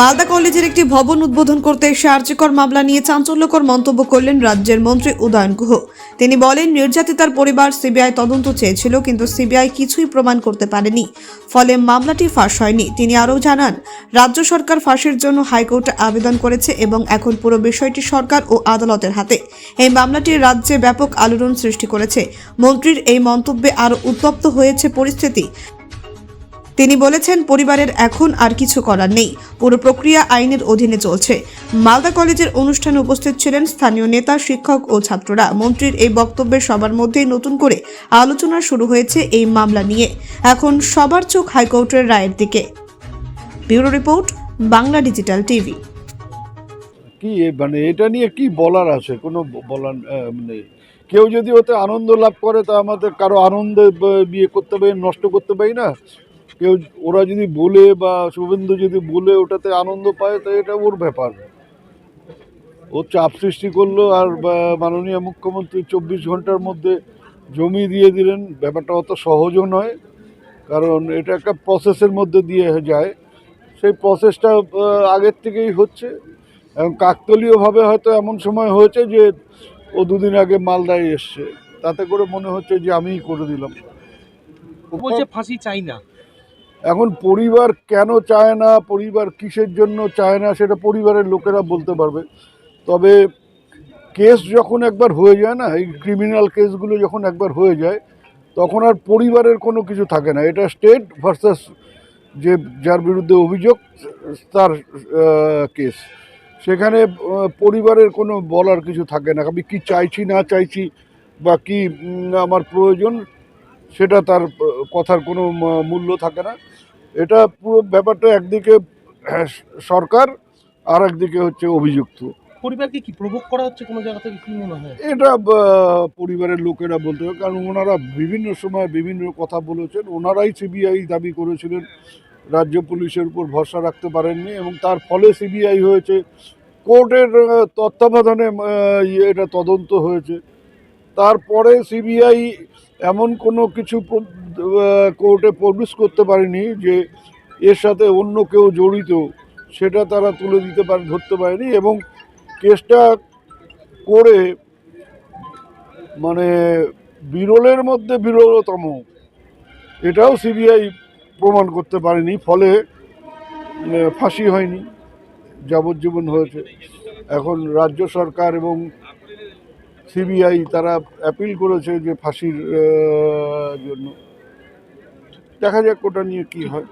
মালদা কলেজের একটি ভবন উদ্বোধন করতে এসে আর্যকর মামলা নিয়ে চাঞ্চল্যকর মন্তব্য করলেন রাজ্যের মন্ত্রী উদয়ন গুহ। তিনি বলেন নির্যাতিতার পরিবার সিবিআই তদন্ত চেয়েছিল, কিন্তু সিবিআই কিছুই প্রমাণ করতে পারেনি। ফলে মামলাটি ফাঁস হয়নি। তিনি আরও জানান, রাজ্য সরকার ফাঁসির জন্য হাইকোর্টে আবেদন করেছে এবং এখন পুরো বিষয়টি সরকার ও আদালতের হাতে। এই মামলাটি রাজ্যে ব্যাপক আলোড়ন সৃষ্টি করেছে। মন্ত্রীর এই মন্তব্যে আরও উত্তপ্ত হয়েছে পরিস্থিতি। তিনি বলেছেন, পরিবারের এখন আর কিছু করার নেই। পুরো প্রক্রিয়া আইনের অধীনে চলছে। মালদা কলেজের অনুষ্ঠানে উপস্থিত ছিলেন স্থানীয় নেতা, শিক্ষক ও ছাত্ররা। মন্ত্রীর এই বক্তব্যে সবার মধ্যেই নতুন করে আলোচনা শুরু হয়েছে এই মামলা নিয়ে। এখন সবার চোখ হাইকোর্টের রায়ের দিকে। Bureau report, Bangla digital TV. কি মানে এটা নিয়ে কি বলার আছে? কোনো বলার মানে কেউ যদি ওতে আনন্দ লাভ করে, তা আমাদের কারও আনন্দে বিয়ে করতে পারি, নষ্ট করতে পারি না? কেউ ওরা যদি বলে বা শুভেন্দু যদি বলে ওটাতে আনন্দ পায় তো এটা ওর ব্যাপার। ও চাপ সৃষ্টি করল আর মাননীয় মুখ্যমন্ত্রী চব্বিশ ঘণ্টার মধ্যে জমি দিয়ে দিলেন। ব্যাপারটা অত সহজও নয়, কারণ এটা একটা প্রসেসের মধ্যে দিয়ে যায়। সেই প্রসেসটা আগের থেকেই হচ্ছে। এবং কাকতলীয়ভাবে হয়তো এমন সময় হয়েছে যে ও দুদিন আগে মালদায় এসছে। তাতে করে মনে হচ্ছে যে আমিই করে দিলাম। ফাঁসি চাই না। এখন পরিবার কেন চায় না, পরিবার কিসের জন্য চায় না, সেটা পরিবারের লোকেরা বলতে পারবে। তবে কেস যখন একবার হয়ে যায় না, এই ক্রিমিনাল কেসগুলো যখন একবার হয়ে যায়, তখন আর পরিবারের কোনো কিছু থাকে না। এটা স্টেট ভার্সাস যে, যার বিরুদ্ধে অভিযোগ, তার কেস। সেখানে পরিবারের কোনো বলার কিছু থাকে না। আমি কি চাইছি, না চাইছি, বা কি আমার প্রয়োজন সেটা তার কথার কোনো মূল্য থাকে না। এটা পুরো ব্যাপারটা একদিকে সরকার আর একদিকে হচ্ছে অভিযুক্ত। পরিবারকে কি প্রভোগ করা হচ্ছে কোনো জায়গা থেকে কি মনে হয়? এটা পরিবারের লোকেরা বলতে হবে কারণ ওনারা বিভিন্ন সময় বিভিন্ন কথা বলেছেন। ওনারাই সিবিআই দাবি করেছিলেন রাজ্য পুলিশের উপর ভরসা রাখতে পারেননি এবং তার ফলে সিবিআই হয়েছে। কোর্টের তত্ত্বাবধানে ইয়ে এটা তদন্ত হয়েছে। তারপরে সিবিআই এমন কোনো কিছু কোর্টে প্রডিউস করতে পারেনি যে এর সাথে অন্য কেউ জড়িত, সেটা তারা তুলে দিতে পারে, ধরতে পারেনি এবং কেসটা করে মানে বিরলের মধ্যে বিরলতম। এটাও সিবিআই প্রমাণ করতে পারেনি, ফলে ফাঁসি হয়নি, যাবজ্জীবন হয়েছে। এখন রাজ্য সরকার এবং সিবিআই তারা অ্যাপিল করেছে যে ফাঁসির জন্য। দেখা যাক ওটা নিয়ে কি হয়।